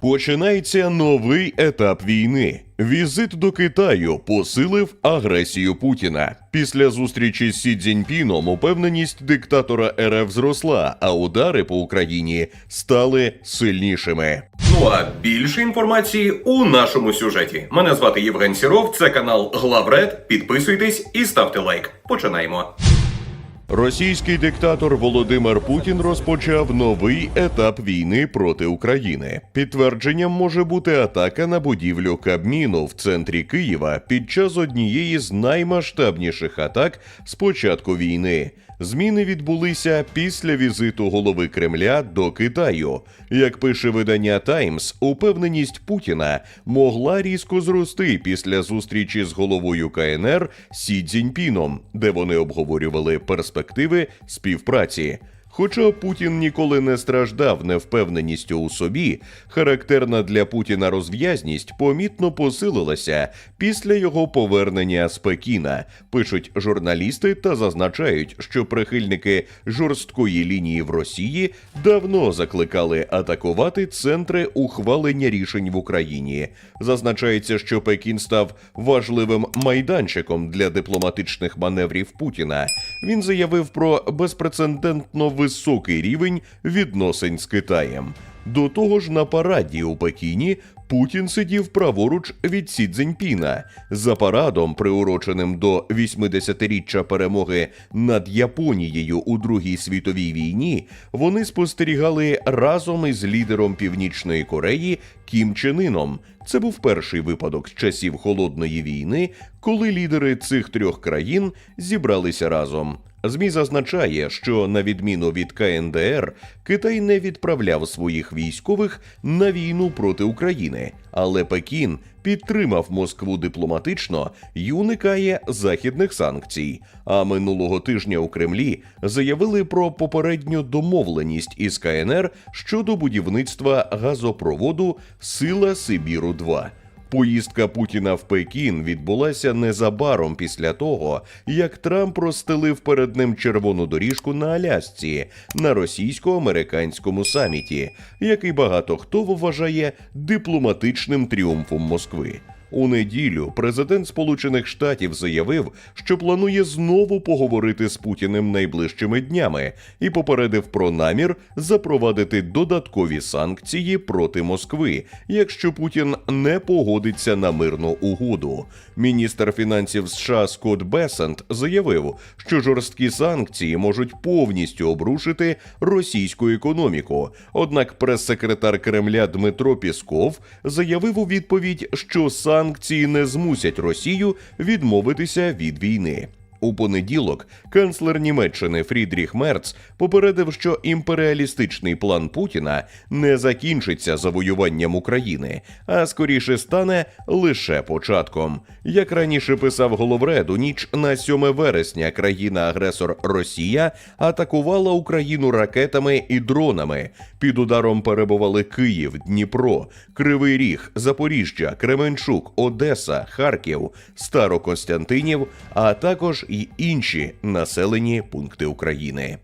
Починається новий етап війни. Візит до Китаю посилив агресію Путіна. Після зустрічі з Сі Цзіньпіном упевненість диктатора РФ зросла, а удари по Україні стали сильнішими. Ну а більше інформації у нашому сюжеті. Мене звати Євген Сіров, це канал Главред. Підписуйтесь і ставте лайк. Починаємо. Російський диктатор Володимир Путін розпочав новий етап війни проти України. Підтвердженням може бути атака на будівлю Кабміну в центрі Києва під час однієї з наймасштабніших атак з початку війни. Зміни відбулися після візиту голови Кремля до Китаю. Як пише видання Таймс, упевненість Путіна могла різко зрости після зустрічі з головою КНР Сі Цзіньпіном, де вони обговорювали перспективи співпраці. Хоча Путін ніколи не страждав невпевненістю у собі, характерна для Путіна розв'язність помітно посилилася після його повернення з Пекіна, пишуть журналісти та зазначають, що прихильники жорсткої лінії в Росії давно закликали атакувати центри ухвалення рішень в Україні. Зазначається, що Пекін став важливим майданчиком для дипломатичних маневрів Путіна. Він заявив про безпрецедентно високий рівень відносин з Китаєм. До того ж, на параді у Пекіні Путін сидів праворуч від Сі Цзіньпіна. За парадом, приуроченим до 80-річчя перемоги над Японією у Другій світовій війні, вони спостерігали разом із лідером Північної Кореї Кім Чен Іном. Це був перший випадок з часів холодної війни, коли лідери цих трьох країн зібралися разом. ЗМІ зазначає, що на відміну від КНДР, Китай не відправляв своїх військових на війну проти України, але Пекін підтримав Москву дипломатично і уникає західних санкцій. А минулого тижня у Кремлі заявили про попередню домовленість із КНР щодо будівництва газопроводу Сила Сибіру 2 Поїздка Путіна в Пекін відбулася незабаром після того, як Трамп розстелив перед ним червону доріжку на Алясці на російсько-американському саміті, який багато хто вважає дипломатичним тріумфом Москви. У неділю президент Сполучених Штатів заявив, що планує знову поговорити з Путіним найближчими днями і попередив про намір запровадити додаткові санкції проти Москви, якщо Путін не погодиться на мирну угоду. Міністр фінансів США Скотт Бесент заявив, що жорсткі санкції можуть повністю обрушити російську економіку. Однак прес-секретар Кремля Дмитро Пісков заявив у відповідь, що санкції не змусять Росію відмовитися від війни. У понеділок канцлер Німеччини Фрідріх Мерц попередив, що імперіалістичний план Путіна не закінчиться завоюванням України, а скоріше стане лише початком. Як раніше писав Головред, у ніч на 7 вересня країна-агресор Росія атакувала Україну ракетами і дронами. Під ударом перебували Київ, Дніпро, Кривий Ріг, Запоріжжя, Кременчук, Одеса, Харків, Старокостянтинів, а також і інші населені пункти України.